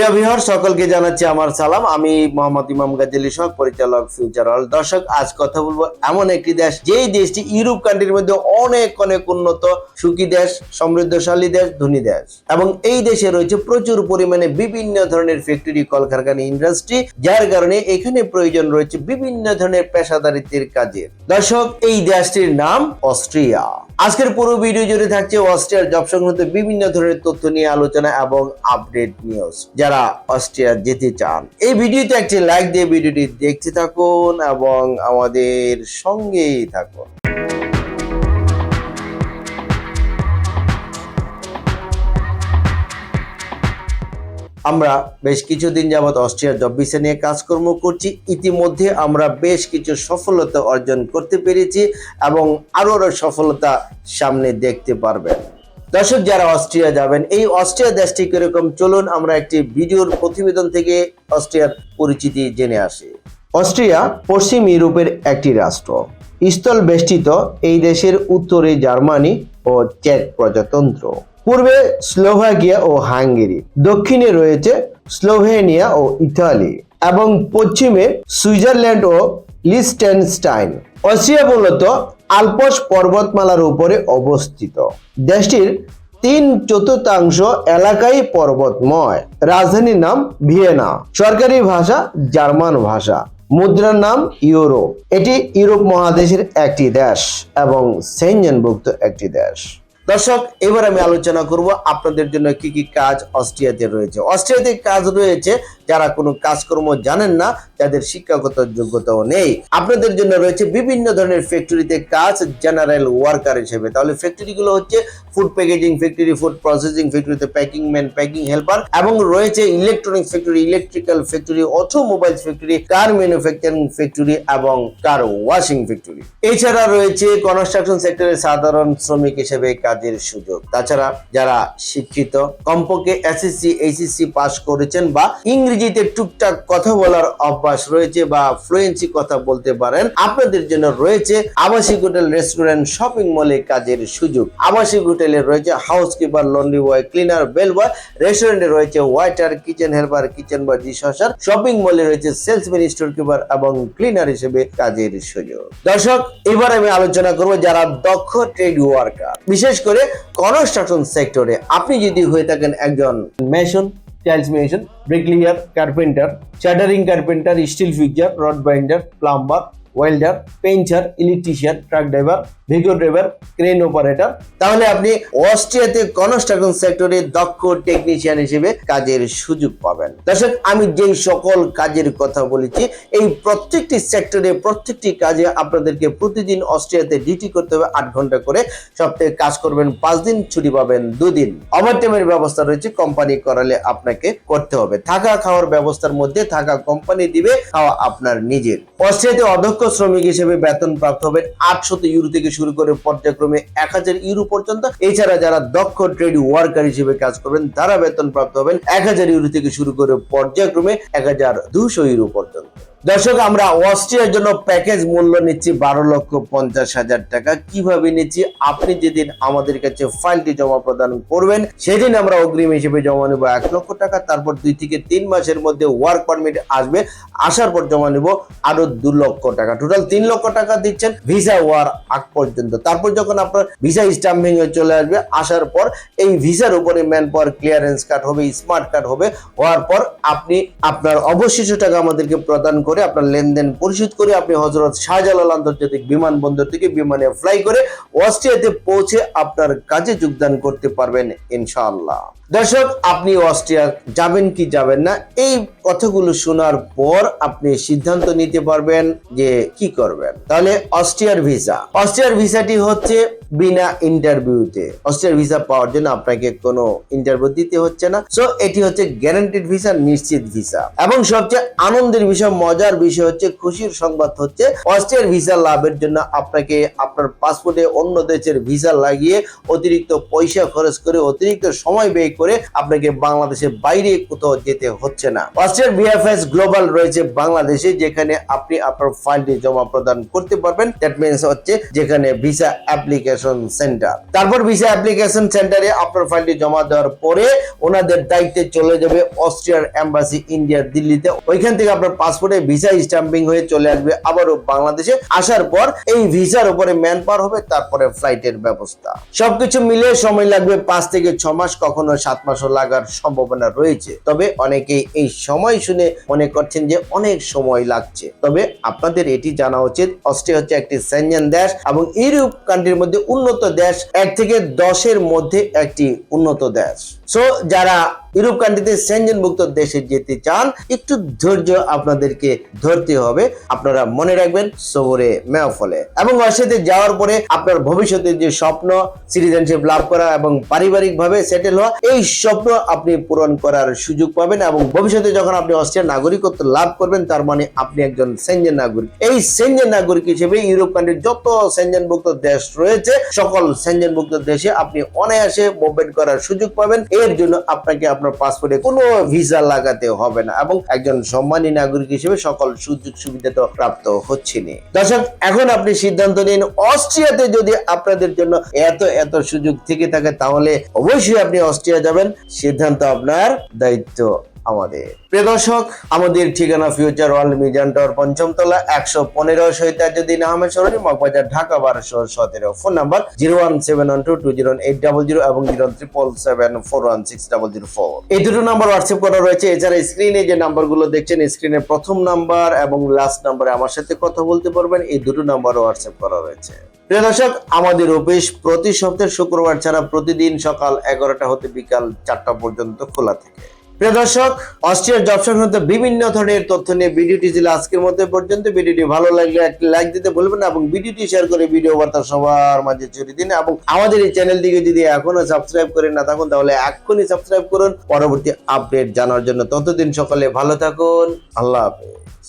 প্রিয় সকলকে জানাচ্ছি আমার সালাম। আমি মোহাম্মদ ইমাম গাজী সহ পরিচালক ফিউচার অল দর্শক, আজ কথা বলব এমন একটি দেশ, যেই দেশটি ইউরোপ কান্ট্রির মধ্যে অনেক অনেক উন্নত, সুখী দেশ, সমৃদ্ধশালী দেশ, ধনী দেশ। এবং এই দেশে রয়েছে প্রচুর পরিমাণে বিভিন্ন ধরনের ফ্যাক্টরি কলকারখানা ইন্ডাস্ট্রি যার কারণে এখানে প্রয়োজন রয়েছে বিভিন্ন ধরনের পেশাদারিত্বের কাজের। দর্শক, এই দেশটির নাম অস্ট্রিয়া। আজকের পুরো ভিডিও জুড়ে থাকছে অস্ট্রিয়ার জব সংক্রান্ত বিভিন্ন ধরনের তথ্য নিয়ে আলোচনা এবং আপডেট নিউজ যারা অস্ট্রিয়া যেতে চান, এই ভিডিওতে একটি লাইক দিয়ে ভিডিওটি দেখতে থাকুন এবং আমাদের সঙ্গেই থাকুন। আমরা বেশ কিছুদিন যাবৎ অস্ট্রিয়ার জব ভিসা নিয়ে কাজকর্ম করছি। ইতিমধ্যে আমরা বেশ কিছু সফলতা অর্জন করতে পেরেছি এবং আরও আরও সফলতা সামনে দেখতে পারবেন। দর্শক যারা অস্ট্রিয়া যাবেন, এই অস্ট্রিয়া দেশটি কীরকম? চলুন আমরা একটি ভিডিওর প্রতিবেদন থেকে অস্ট্রিয়ার পরিচিতি জেনে আসি। অস্ট্রিয়া পশ্চিম ইউরোপের একটি রাষ্ট্র। স্থল বেষ্টিত এই দেশের উত্তরে জার্মানি ও চেক প্রজাতন্ত্র। পূর্বে স্লোভাকিয়া ও হাঙ্গেরি, দক্ষিণে রয়েছে স্লোভেনিয়া ও ইতালি এবং পশ্চিমে সুইজারল্যান্ড ও লিস্টেনস্টাইন। অস্ট্রিয়া মূলত আলপস পর্বতমালার উপরে অবস্থিত। দেশটির তিন চতুর্থাংশ এলাকাই পর্বতময়। রাজধানীর নাম ভিয়েনা। সরকারি ভাষা জার্মান ভাষা। মুদ্রার নাম ইউরোপ। এটি ইউরোপ মহাদেশের একটি দেশ এবং সেনজনভুক্ত একটি দেশ। দর্শক, এবার আমি আলোচনা করব আপনাদের জন্য কি কি কাজ অস্ট্রিয়াতে রয়েছে। অস্ট্রিয়াতে কাজ রয়েছে, যারা কোনো কাজকর্ম জানেন না যাদের শিক্ষাগত যোগ্যতাও নেই। আপনাদের জন্য রয়েছে বিভিন্ন ধরনের ফ্যাক্টরিতে কাজ জেনারেল ওয়ার্কার হিসেবে। তাহলে ফ্যাক্টরিগুলো হচ্ছে food packaging factory food processing ফ্যাক্টরিতে প্যাকিং ম্যান প্যাকিং হেল্পার এবং রয়েছে electronic factory electrical factory automobile factory car manufacturing factory এবং কার ওয়াশিং ফ্যাক্টরি এছাড়া রয়েছে কনস্ট্রাকশন সেক্টরে সাধারণ শ্রমিক হিসেবে কাজের সুযোগ। তাছাড়া যারা শিক্ষিত, কমপক্ষে এসএসসি, এইচএসসি পাস করেছেন বা ইংরেজিতে টুকটাক কথা বলার অভ্যাস রয়েছে বা ফ্লুয়েন্সি কথা বলতে পারেন, আপনাদের জন্য রয়েছে আবাসিক হোটেল রেস্টুরেন্ট শপিং মলে কাজের সুযোগ। আবাসিক হোটেলে রয়েছে house keeper laundry boy cleaner bell boy রেস্টুরেন্টে রয়েছে waiter kitchen helper kitchen boy dishwasher shopping মলে রয়েছে সেলসম্যান স্টোর কিপার এবং ক্লিনার হিসেবে কাজের সুযোগ। দর্শক, এবার আমি আলোচনা করব যারা দক্ষ ট্রেড ওয়ার্কার বিশেষ করে কনস্ট্রাকশন সেক্টরে আপনি যদি হয়ে থাকেন একজন mason tiles mason bricklayer carpenter shuttering carpenter steel fixer rod binder plumber welder painter electrician truck driver vehicle driver crane operator তাহলে আপনি অস্ট্রিয়াতে কনস্ট্রাকশন সেক্টরে দক্ষ টেকনিশিয়ান হিসেবে কাজের সুযোগ পাবেন। দর্শক, আমি যেই সকল কাজের কথা বলেছি, এই প্রত্যেকটি সেক্টরে প্রত্যেকটি কাজে আপনাদেরকে প্রতিদিন অস্ট্রিয়াতে ডিউটি করতে হবে আট ঘণ্টা করে। সপ্তাহে কাজ করবেন পাঁচ দিন, ছুটি পাবেন দুদিন। ওভারটাইমের ব্যবস্থা রয়েছে কোম্পানি করালে আপনাকে করতে হবে। থাকা খাওয়ার ব্যবস্থার মধ্যে থাকা কোম্পানি দিবে, খাওয়া আপনার নিজের। অস্ট্রিয়াতে অধ্যক্ষ শ্রমিক হিসেবে বেতন প্রাপ্ত হবেন আটশত ইউরো থেকে শুরু করে পর্যায়ক্রমে এক হাজার ইউরো পর্যন্ত। এছাড়া যারা দক্ষ ট্রেড ওয়ার্কার হিসেবে কাজ করবেন, তারা বেতন প্রাপ্ত হবেন এক হাজার ইউরো থেকে শুরু করে পর্যায়ক্রমে এক হাজার দুশো ইউরো পর্যন্ত। দর্শক, আমরা অস্ট্রিয়ার জন্য প্যাকেজ মূল্য নিচ্ছি বারো লক্ষ পঞ্চাশ হাজার টাকা। কীভাবে নিচ্ছি? আপনি যেদিন আমাদের কাছে ফাইলটি জমা প্রদান করবেন, সেদিন আমরা অগ্রিম হিসেবে জমা নেব এক লক্ষ টাকা। তারপর দুই থেকে তিন মাসের মধ্যে ওয়ার্ক পারমিট আসবে। আসার পর জমা নেব আরও দু লক্ষ টাকা। টোটাল তিন লক্ষ টাকা দিচ্ছেন ভিসা হওয়ার আগ পর্যন্ত। তারপর যখন আপনার ভিসা স্টাম্পিং হয়ে চলে আসবে, আসার পর এই ভিসার উপরে ম্যান পাওয়ার ক্লিয়ারেন্স কার্ড হবে স্মার্ট কার্ড হবে। হওয়ার পর আপনি আপনার অবশিষ্ট টাকা আমাদেরকে প্রদান করে আপনার লেনদেন পরিশোধ করে আপনি হজরত শাহজালাল আন্তর্জাতিক বিমানবন্দর থেকে বিমানে ফ্লাই করে অস্ট্রিয়াতে পৌঁছে আপনার কাজে যোগদান করতে পারবেন ইনশাআল্লাহ। দর্শক, আপনি অস্ট্রিয়া যাবেন কি যাবেন না, এই কথাগুলো শোনার পর আপনি সিদ্ধান্ত নিতে পারবেন যে কি করবেন। তাহলে অস্ট্রিয়ার ভিসা। অস্ট্রিয়ার ভিসাটি হচ্ছে বিনা ইন্টারভিউতে অস্ট্রিয়ার ভিসা পাওয়ার জন্য আপনাকে কোনো ইন্টারভিউ দিতে হচ্ছে না। সো এটি হচ্ছে গ্যারান্টেড ভিসা নিশ্চিত ভিসা এবং সবচেয়ে আনন্দের বিষয়, মজার মজার বিষয় হচ্ছে, খুশির সংবাদ হচ্ছে অস্ট্রিয়ার ভিসা লাভের জন্য আপনাকে আপনার পাসপোর্টে অন্য দেশের ভিসা লাগিয়ে অতিরিক্ত পয়সা খরচ করে, অতিরিক্ত সময় ব্যয় করে আপনাকে বাংলাদেশের বাইরে কোথাও যেতে হচ্ছে না। অস্ট্রিয়ার বিএফএস গ্লোবাল রয়েছে বাংলাদেশে, যেখানে আপনি আপনার ফাইলটি জমা প্রদান করতে পারবেন। দ্যাট মিনস হচ্ছে যেখানে ভিসা অ্যাপ্লিকেশন সেন্টার তারপর ভিসা অ্যাপ্লিকেশন সেন্টারে আপনার ফাইলটি জমা দেওয়ার পরে ওনাদের দায়িত্বে চলে যাবে অস্ট্রিয়ার এম্বাসি ইন্ডিয়ার দিল্লিতে। ওইখান থেকে আপনার পাসপোর্টে ভিসা স্ট্যাম্পিং হয়ে চলে আসবে আবারও বাংলাদেশে। আসার পর এই ভিসার উপরে ম্যান পার হবে, তারপরে ফ্লাইটের ব্যবস্থা। সবকিছু মিলে সময় লাগবে পাঁচ থেকে ছ মাস, কখনো সাত মাসও লাগার সম্ভাবনা রয়েছে। তবে অনেকেই এই সময় শুনে মনে করছেন যে অনেক সময় লাগছে। তবে আপনাদের এটি জানা উচিত, অস্ট্রিয়া হচ্ছে একটি সেনজেন দেশ এবং ইউরোপ কান্ট্রির মধ্যে উন্নত দেশ, এক থেকে দশের মধ্যে একটি উন্নত দেশ। সো যারা ইউরোপ কান্ট্রিতে সেনজেনভুক্ত দেশে যেতে চান, একটু ধৈর্য আপনাদেরকে ধরতে হবে। আপনারা মনে রাখবেন সবরে মেয়া ফলে। এবং অস্ট্রিয়াতে যাওয়ার পরে আপনার ভবিষ্যতের যে স্বপ্ন সিটিজেনশিপ লাভ করা এবং পারিবারিক ভাবে সেটেল হওয়া, এই স্বপ্ন আপনি পূরণ করার সুযোগ পাবেন এবং ভবিষ্যতে যখন আপনি অস্ট্রিয়ার নাগরিকত্ব লাভ করবেন, তার মানে আপনি একজন সেনজেন নাগরিক। এই সেনজেন নাগরিক হিসেবে ইউরোপ কান্ট্রির যত সেনজেনভুক্ত দেশ রয়েছে, সকল সেনজেনভুক্ত দেশে আপনি অনায়াসে মুভমেন্ট করার সুযোগ পাবেন। এর জন্য আপনাকে আপনার পাসপোর্টে কোনো ভিসা লাগাতে হবে না এবং একজন সম্মানী নাগরিক হিসেবে সকল সুযোগ সুবিধা তো প্রাপ্ত হচ্ছেনি দর্শক, এখন আপনি সিদ্ধান্ত নিন, অস্ট্রিয়াতে যদি আপনাদের জন্য এত এত সুযোগ থেকে থাকে, তাহলে অবশ্যই আপনি অস্ট্রিয়া যাবেন। সিদ্ধান্ত আপনার দায়িত্ব। আমাদের। প্রিয় দর্শক, আমাদের ঠিকানা ফিউচার ওয়ার্ল্ড মিজান টাওয়ার পঞ্চম তলা একশো পনেরো শহীদাজুদ্দিন আহমেদ, সরণি, মগবাজার, ঢাকা, বারোশো সতেরো। Phone number zero one seven one two two zero eight double zero এবং zero triple seven four one six double zero four. এই দুটো নাম্বার হোয়াটসঅ্যাপ করা রয়েছে। এছাড়া স্ক্রিনে যে নাম্বারগুলো দেখছেন স্ক্রিনের প্রথম নাম্বার এবং লাস্ট নাম্বারে আমার সাথে কথা বলতে পারবেন। এই দুটো নাম্বার হোয়াটসঅ্যাপ করা রয়েছে। প্রিয় দর্শক, আমাদের অফিস প্রতি সপ্তাহে শুক্রবার ছাড়া প্রতিদিন সকাল এগারোটা হতে বিকাল চারটা পর্যন্ত খোলা থাকে। প্রিয় দর্শক, অস্ট্রিয়ার জব সংক্রান্ত বিভিন্ন ধরনের তথ্য নিয়ে ভিডিওটি ছিল আজকের মধ্যে পর্যন্ত। ভিডিওটি ভালো লাগলে একটি লাইক দিতে ভুলবেন না এবং ভিডিওটি শেয়ার করে ভিডিও বার্তা সবার মাঝে ছড়িয়ে দিন এবং আমাদের এই চ্যানেলটিকে যদি এখনও সাবস্ক্রাইব করে না থাকুন, তাহলে এখনই সাবস্ক্রাইব করুন। পরবর্তী আপডেট জানার জন্য ততদিন সকালে ভালো থাকুন। আল্লাহ হাফেজ।